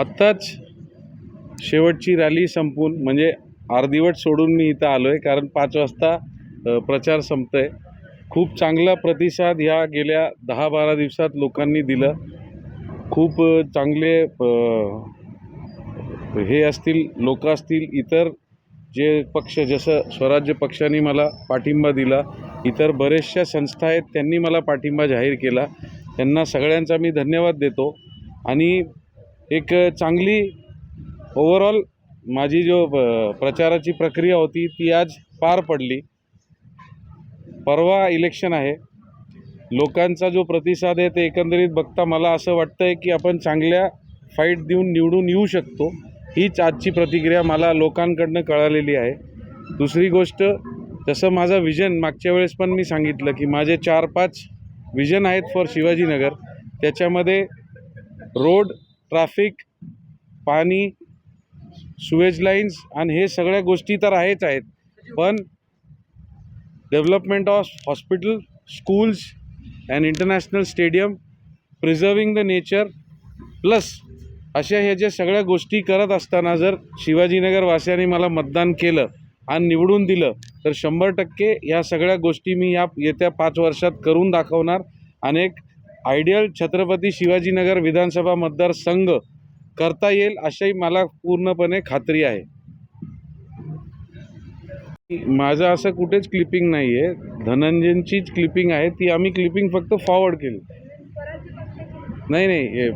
आत्ताच शेवटची रॅली संपून म्हणजे अर्धिवट सोडून मी इथं आलो आहे कारण पाच वाजता प्रचार संपत आहे खूप चांगला प्रतिसाद ह्या गेल्या दहा बारा दिवसात लोकांनी दिलं. खूप चांगले हे असतील लोक असतील इतर जे पक्ष जसं स्वराज्य पक्षाने मला पाठिंबा दिला इतर बरेचशा संस्था आहेत त्यांनी मला पाठिंबा जाहीर केला. त्यांना सगळ्यांचा मी धन्यवाद देतो. आणि एक चांगली ओवरऑल माझी जो प्रचाराची प्रक्रिया होती ती आज पार पडली. परवा इलेक्शन आहे. लोकांचा जो प्रतिसाद आहे ते एकंदरीत बघता मला असं वाटतं आहे की आपण चांगल्या फाईट देऊन निवडून येऊ शकतो. हीच आजची प्रतिक्रिया मला लोकांकडनं कळालेली आहे. दुसरी गोष्ट जसं माझा विजन मागच्या वेळेस पण मी सांगितलं की माझे चार पाच विजन आहेत फॉर शिवाजीनगर. त्याच्यामध्ये रोड ट्रॅफिक पाणी सुएज लाईन्स आणि हे सगळ्या गोष्टी तर आहेच आहेत. पण development of hospital schools and international stadium preserving the nature plus अशा ह्या ज्या सगळ्या गोष्टी करत असताना जर शिवाजीनगर वासियांनी मला मतदान केलं आणि निवडून दिलं तर शंभर टक्के ह्या सगळ्या गोष्टी मी या येत्या पाच वर्षात करून दाखवणार. अनेक आयडियल छत्रपती शिवाजीनगर विधानसभा मतदारसंघ करता येईल अशाही मला पूर्णपणे खात्री आहे. माझं असं कुठेच क्लिपिंग नाही आहे धनंजनचीच क्लिपिंग आहे. ती आम्ही क्लिपिंग फक्त फॉरवर्ड केली. नाही नाही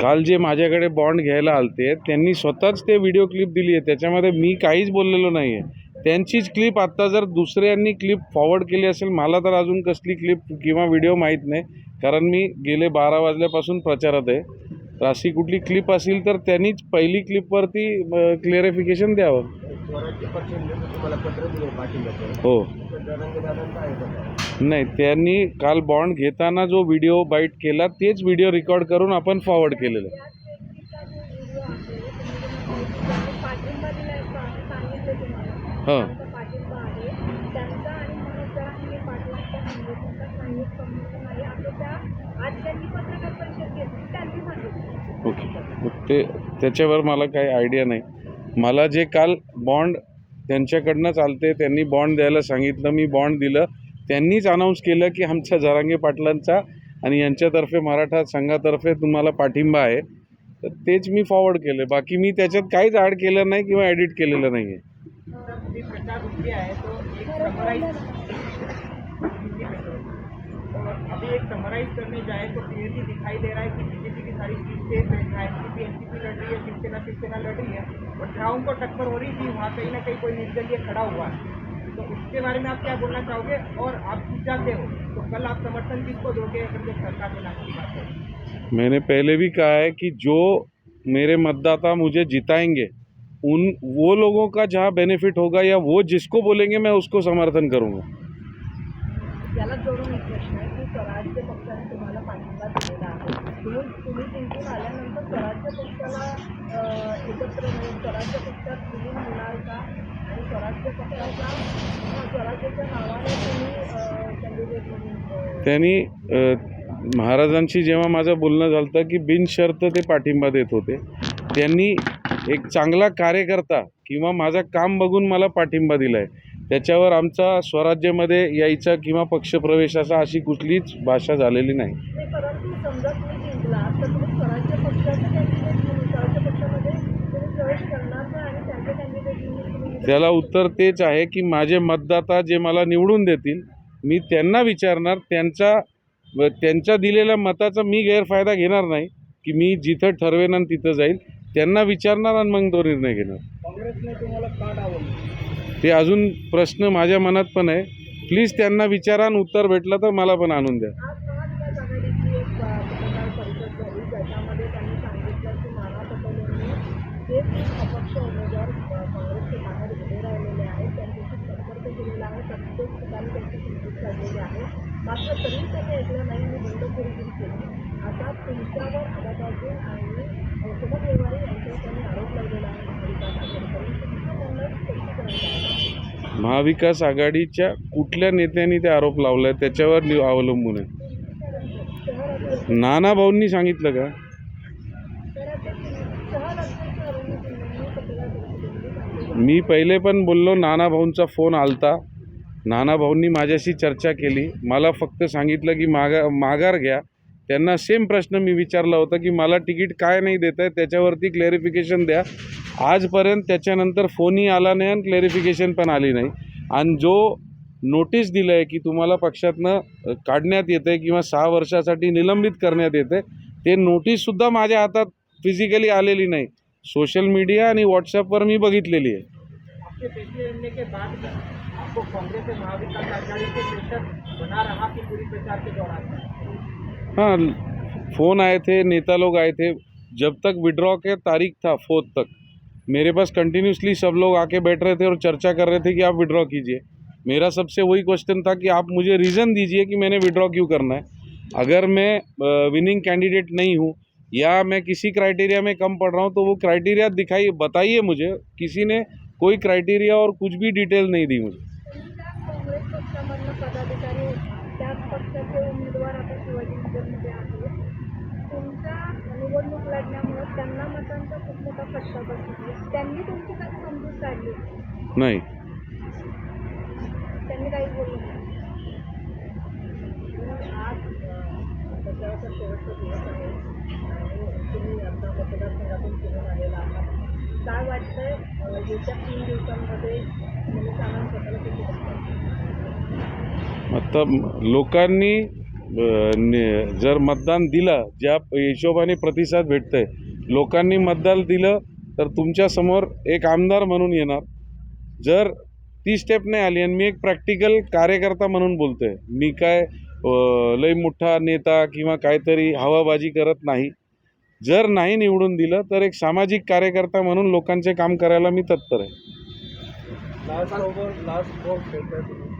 काल जे माझ्याकडे बॉन्ड घ्यायला आलते त्यांनी स्वतःच ते व्हिडिओ क्लिप दिली आहे त्याच्यामध्ये मी काहीच बोललेलो नाही आहे त्यांचीच क्लिप आत्ता जर दुसऱ्यांनी क्लिप फॉरवर्ड केली असेल मला तर अजून कसली क्लिप किंवा व्हिडिओ माहीत नाही. कारण मी गेले बारा वाजल्यापासून प्रचारात आहे. तर अशी कुठली क्लिप असेल तर त्यांनीच पहिली क्लिपवरती क्लिअरिफिकेशन द्यावं. हो. नाही त्यांनी काल बॉन्ड घेताना जो व्हिडिओ बाईट केला तेच व्हिडिओ रेकॉर्ड करून आपण फॉरवर्ड केलेलं आहे. पाठिंबा दिलाय सांगितलं तुम्हाला हां त्यांचा पाठिंबा आहे त्यांचा आणि मनोज जरांगे पाटलांच्या संघटनेचा संयुक्त संमेलन आहे असं त्या आज त्यांनी पत्रकार परिषद घेतली त्यांनी ओके. मग ते त्याच्यावर मला काही आयडिया नाही. मला जे काल बॉन्ड त्यांच्याकडनं चालते त्यांनी बॉन्ड द्यायला सांगितलं मी बॉन्ड दिलं. त्यांनीच अनाऊन्स केलं की आमच्या जरांगे पाटलांचा आणि यांच्यातर्फे मराठा संघातर्फे तुम्हाला पाठिंबा आहे. तर तेच मी फॉरवर्ड केलं. बाकी मी त्याच्यात काहीच ॲड केलं नाही किंवा एडिट केलेलं नाही आहे है तो एक समराइज अभी एक समराइज करने जाए तो क्लियरली दिखाई दे रहा है कि बीजेपी की सारी एनसीपी एनसीपी लड़ रही है, शिवसेना शिवसेना लड़ रही है, और को टक्कर हो रही थी, वहाँ कहीं ना कहीं कोई निर्दलीय खड़ा हुआ है। तो इसके बारे में आप क्या बोलना चाहोगे? और आप हो तो कल आप समर्थन किसको दोगे अगर सरकार में की बात है? मैंने पहले भी कहा है कि जो मेरे मतदाता मुझे जिताएँगे उन वो लोगों का जहाँ बेनिफिट होगा या वो जिसको बोलेंगे मैं उसको समर्थन करूँगा। याला जोडून एक प्रश्न आहे की स्वराज्य पक्षाने तुम्हाला पाठिंबा दिलेला आहे. तुम्ही तुम्ही जिंकून आल्यानंतर स्वराज्य पक्षाला अं, एकत्र मिळून स्वराज्य पक्षात विलीन होणार का? आणि स्वराज्य पक्षाचा अं, स्वराज्याच्या नावाने तुम्ही कॅन्डिडेट म्हणून अं, त्यांनी महाराजांशी जेव्हा माझं बोलणं झालं होतं की बिनशर्त ते पाठिंबा देत होते त्यांनी एक चांगला कार्यकर्ता किंवा माझं काम बघून मला पाठिंबा दिला आहे त्याच्यावर आमचा स्वराज्यामध्ये यायचा किंवा पक्षप्रवेशाचा अशी कुठलीच भाषा झालेली नाही. त्याला उत्तर तेच आहे की माझे मतदाता जे मला निवडून देतील मी त्यांना विचारणार त्यांचा त्यांच्या दिलेल्या मताचा मी गैरफायदा घेणार नाही की मी जिथं ठरवेन आणि तिथं जाईल. त्यांना विचारणार आणि मग तो निर्णय घेणार. काँग्रेसने तुम्हाला का डावललं? ते अजून प्रश्न माझ्या मनात पण आहे. प्लीज त्यांना विचारा आणि उत्तर भेटलं तर मला पण आणून द्या. मात्र तरी त्यांनी ऐकलं नाही मी बंडखोरी सुरू केली. आता तुमच्यावर आदाबाजी आणि सुमन यांच्यावर त्यांनी आरोप लावलेला आहे. महाविकास आघाडीकडून तुमचं स्पष्टीकरण महाविकास आघाडीच्या कुठल्या नेत्यांनी ते आरोप लावला आहे त्याच्यावर नि- अवलंबून आहे. नाना भाऊंनी सांगितलं का? अरुण सिंगांनी पत्रकार परिषदेमध्ये सांगितलं मी पहिले पण बोललो नाना भाऊंचा फोन आलता. नाना भाऊंनी माझ्याशी चर्चा केली. मला फक्त सांगितलं की मागा माघार घ्या. त्यांना सेम प्रश्न मी विचारला होता की मला तिकीट काय नाही देत आहे त्याच्यावरती क्लॅरिफिकेशन द्या. आजपर्यंत त्याच्यानंतर फोनही आला नाही आणि क्लॅरिफिकेशन पण आली नाही. आणि जो नोटीस दिलं आहे की तुम्हाला पक्षातनं काढण्यात येतं आहे किंवा सहा वर्षासाठी निलंबित करण्यात येतं आहे ते नोटीससुद्धा माझ्या हातात फिजिकली आलेली नाही. सोशल मीडिया आणि व्हॉट्सॲपवर मी बघितलेली आहे. कांग्रेस महाविकास आघाड़ी से बना रहा कि पूरी प्रचार के दौरान। हाँ फ़ोन आए थे, नेता लोग आए थे। जब तक विड्रॉ के तारीख था फोर्थ तक, मेरे पास कंटिन्यूसली सब लोग आके बैठ रहे थे और चर्चा कर रहे थे कि आप विड्रॉ कीजिए। मेरा सबसे वही क्वेश्चन था कि आप मुझे रीज़न दीजिए कि मैंने विड्रॉ क्यों करना है। अगर मैं विनिंग कैंडिडेट नहीं हूँ, या मैं किसी क्राइटेरिया में कम पड़ रहा हूँ तो वो क्राइटेरिया दिखाइए बताइए मुझे। किसी ने कोई क्राइटेरिया और कुछ भी डिटेल नहीं दी मुझे। लढण्यामुळे त्यांना मतांचा खूप मोठा फटका बसतो त्यांनी तुमची काही समजूत काढली? नहीं. त्यांनी काही बोललं नाही? आज प्रचाराचा शेवटचा दिवस आहे आणि तुम्ही आता मतदारसंघातून फिरून आलेला आहात काय वाटतंय अं, येत्या तीन दिवसांमध्ये निमित्तानं स्वतःला किती बघताय? मतलब लोकांनी जर मतदान दिलं ज्या हिशोबाने प्रतिसाद भेटतंय लोकांनी मतदान दिलं तर तुमच्यासमोर एक आमदार म्हणून येणार. जर ती स्टेप नाही आली आणि मी एक प्रॅक्टिकल कार्यकर्ता म्हणून बोलतोय मी काय लई मोठा नेता किंवा काहीतरी हवाबाजी करत नाही. जर नाही निवडून दिलं तर एक सामाजिक कार्यकर्ता म्हणून लोकांचे काम करायला मी तत्पर आहे. लास्ट ओव्हर लास्ट बॉल खेळताय तुम्ही.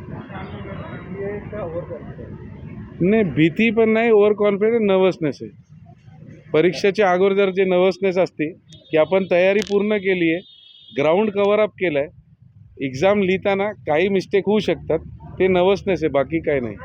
नाही भीती पण नाही ओव्हर कॉन्फिडन्स नर्वसनेस आहे. परीक्षेच्या अगोदर जे नर्वसनेस असते की आपण तयारी पूर्ण केली आहे ग्राउंड कवर अप केलं आहे एक्झाम लिहिताना काही मिस्टेक होऊ शकतात ते नर्वसनेस आहे बाकी काय नाही.